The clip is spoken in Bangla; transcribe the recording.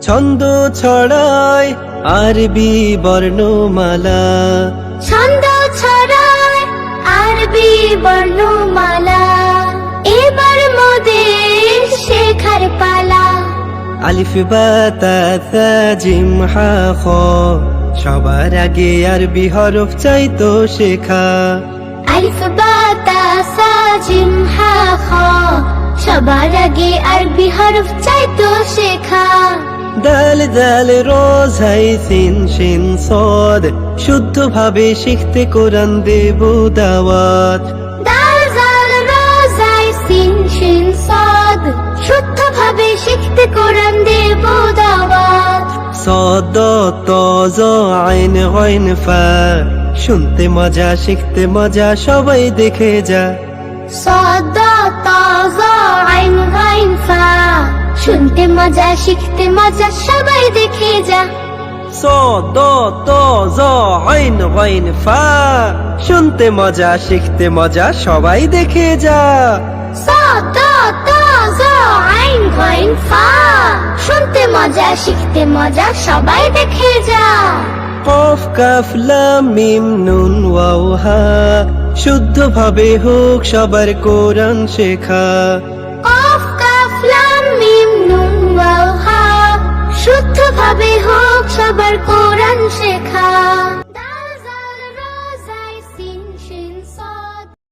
ছন্দ ছড়ায় আরবি বর্ণমালা। ছন্দ ছড়ায় আরবি বর্ণমালা। এবার মোদের শেখার পালা। আলিফ বা তা থা জিম হা খ। সবার আগে আরবি হরফ চাইতো শেখা। আলিফ বা তা সা জিম হা খ। সবার আগে আরবি হরফ চাইতো শেখা। দাল দাল রোজ হাই সিন সিন সদ। শুদ্ধভাবে শিখতে শুদ্ধভাবে শিখতে কোরআন দেব দাওয়াত। সদ জ আইন শুনতে মজা শিখতে মজা সবাই দেখে যা। সদ শুনতে মজা শিখতে মজা সবাই দেখে যা صاد তাজ আইন গইন ফা শুনতে মজা শিখতে মজা সবাই দেখে যা صاد তাজা আইন গাইন ফা শুনতে মজা শিখতে মজা সবাই দেখে যা কফ কাফ লাম মিম নুন ওয়াও হা শুদ্ধভাবে হোক সবার কোরআন শেখা কোরআন শেখা